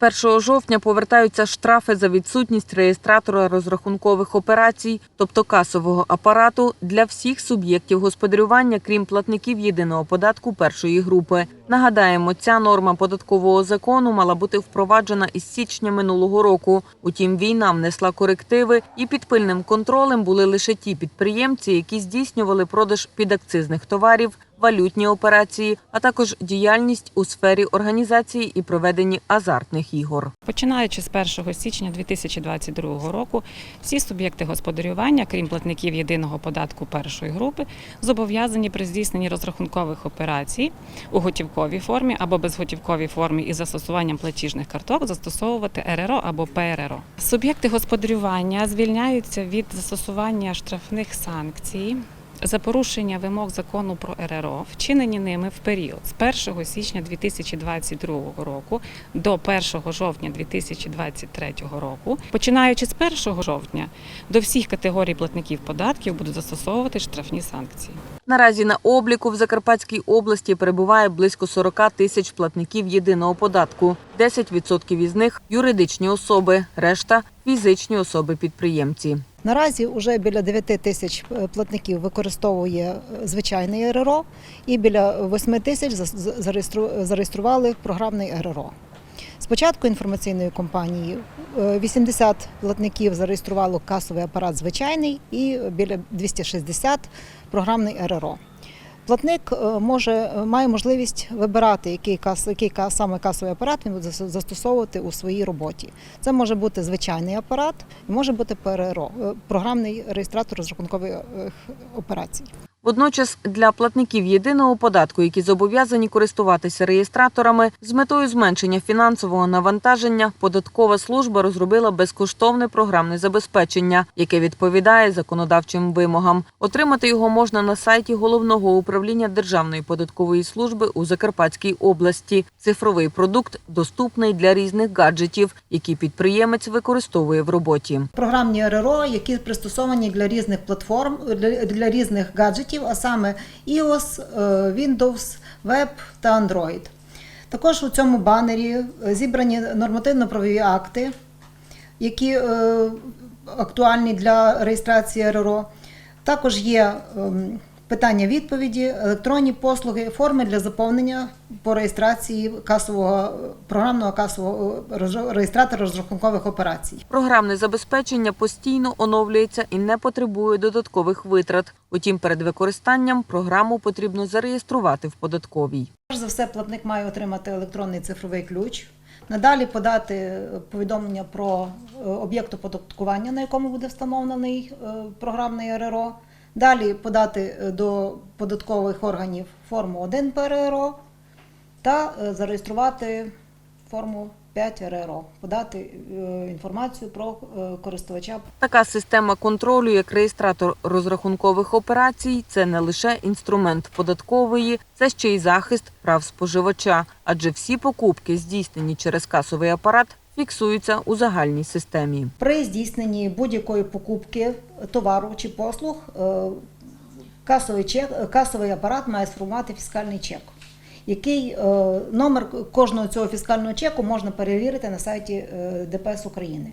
З 1 жовтня повертаються штрафи за відсутність реєстратора розрахункових операцій, тобто касового апарату, для всіх суб'єктів господарювання, крім платників єдиного податку першої групи. Нагадаємо, ця норма податкового закону мала бути впроваджена із січня минулого року. Утім, війна внесла корективи, і під пильним контролем були лише ті підприємці, які здійснювали продаж підакцизних товарів, валютні операції, а також діяльність у сфері організації і проведення азартних ігор. Починаючи з 1 січня 2022 року, всі суб'єкти господарювання, крім платників єдиного податку першої групи, зобов'язані при здійсненні розрахункових операцій у готівковій формі або безготівковій формі із застосуванням платіжних карток застосовувати РРО або ПРРО. Суб'єкти господарювання звільняються від застосування штрафних санкцій. За порушення вимог закону про РРО, вчинені ними в період з 1 січня 2022 року до 1 жовтня 2023 року, починаючи з 1 жовтня, до всіх категорій платників податків будуть застосовувати штрафні санкції. Наразі на обліку в Закарпатській області перебуває близько 40 тисяч платників єдиного податку. 10% із них юридичні особи, решта фізичні особи-підприємці. Наразі вже біля 9 тисяч е, платників використовує е, звичайний РРО і біля 8 тисяч за- за- зареєстрували програмний РРО. Спочатку інформаційної кампанії е, 80 платників зареєструвало касовий апарат звичайний і біля 260 програмний РРО. Платник е, може має можливість вибирати, який кас, який саме касовий апарат він буде застосовувати у своїй роботі. Це може бути звичайний апарат, може бути ПРРО, е, програмний реєстратор розрахункових е, операцій. Водночас для платників єдиного податку, які зобов'язані користуватися реєстраторами, з метою зменшення фінансового навантаження, податкова служба розробила безкоштовне програмне забезпечення, яке відповідає законодавчим вимогам. Отримати його можна на сайті головного управління Державної податкової служби у Закарпатській області. Цифровий продукт доступний для різних гаджетів, які підприємець використовує в роботі. Програмні РРО, які пристосовані для різних платформ, для, різних гаджетів, а саме iOS, е, Windows, Web та Android. Також у цьому банері е, зібрані нормативно-правові акти, які е, актуальні для реєстрації РРО. Також є ем, питання відповіді, електронні послуги, форми для заповнення по реєстрації касового програмного касового е, реєстратора розрахункових операцій. Програмне забезпечення постійно оновлюється і не потребує додаткових витрат. Утім, перед використанням програму потрібно зареєструвати в податковій. Перш за все, платник має отримати електронний цифровий ключ. Надалі подати е, повідомлення про е, об'єкт оподаткування, на якому буде встановлений програмний РРО. Далі подати е, до податкових органів форму 1 ПРРО та е, зареєструвати форму 5 РРО, подати е, інформацію про користувача. Така система контролю, як реєстратор розрахункових операцій, це не лише інструмент податкової, це ще й захист прав споживача, адже всі покупки, здійснені через касовий апарат, фіксуються у загальній системі. При здійсненні будь-якої покупки товару чи послуг е, касовий, чек, касовий апарат має сформувати фіскальний чек, який е, номер кожного цього фіскального чеку можна перевірити на сайті е, ДПС України.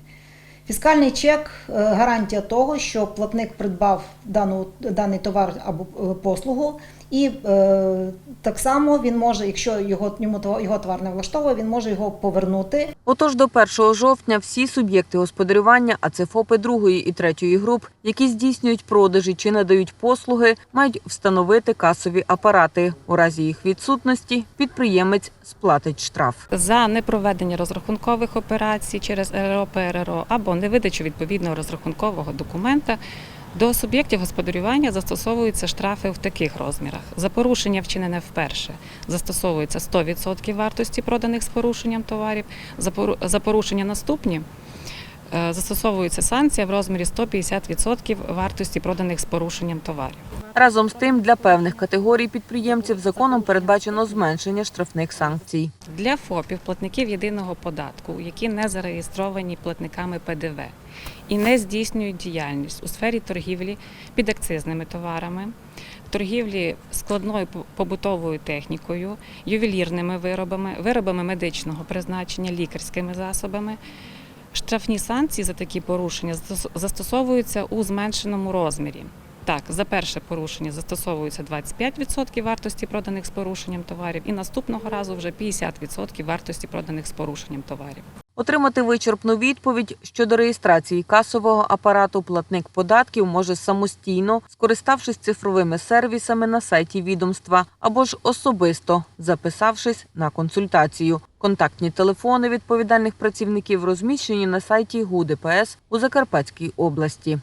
Фіскальний чек е, гарантія того, що платник придбав дану, даний товар або е, послугу, і е, так само він може, якщо його, йому товар- його товар не влаштовує, він може його повернути Отож, до 1 жовтня всі суб'єкти господарювання, а це ФОПи другої і третьої груп, які здійснюють продажі чи надають послуги, мають встановити касові апарати. У разі їх відсутності підприємець сплатить штраф. За непроведення розрахункових операцій через РРО, ПРРО або невидачу відповідного розрахункового документа до суб'єктів господарювання застосовуються штрафи в таких розмірах. За порушення вчинене вперше застосовується 100% вартості проданих з порушенням товарів. За порушення наступні Застосовується санкція в розмірі 150% вартості проданих з порушенням товарів. Разом з тим, для певних категорій підприємців законом передбачено зменшення штрафних санкцій. Для ФОПів, платників єдиного податку, які не зареєстровані платниками ПДВ і не здійснюють діяльність у сфері торгівлі підакцизними товарами, торгівлі складною побутовою технікою, ювелірними виробами, виробами медичного призначення, лікарськими засобами. Штрафні санкції за такі порушення застосовуються у зменшеному розмірі. Так, за перше порушення застосовується 25% вартості проданих з порушенням товарів, і наступного разу вже 50% вартості проданих з порушенням товарів. Отримати вичерпну відповідь щодо реєстрації касового апарату платник податків може самостійно, скориставшись цифровими сервісами на сайті відомства або ж особисто записавшись на консультацію. Контактні телефони відповідальних працівників розміщені на сайті ГУДПС у Закарпатській області.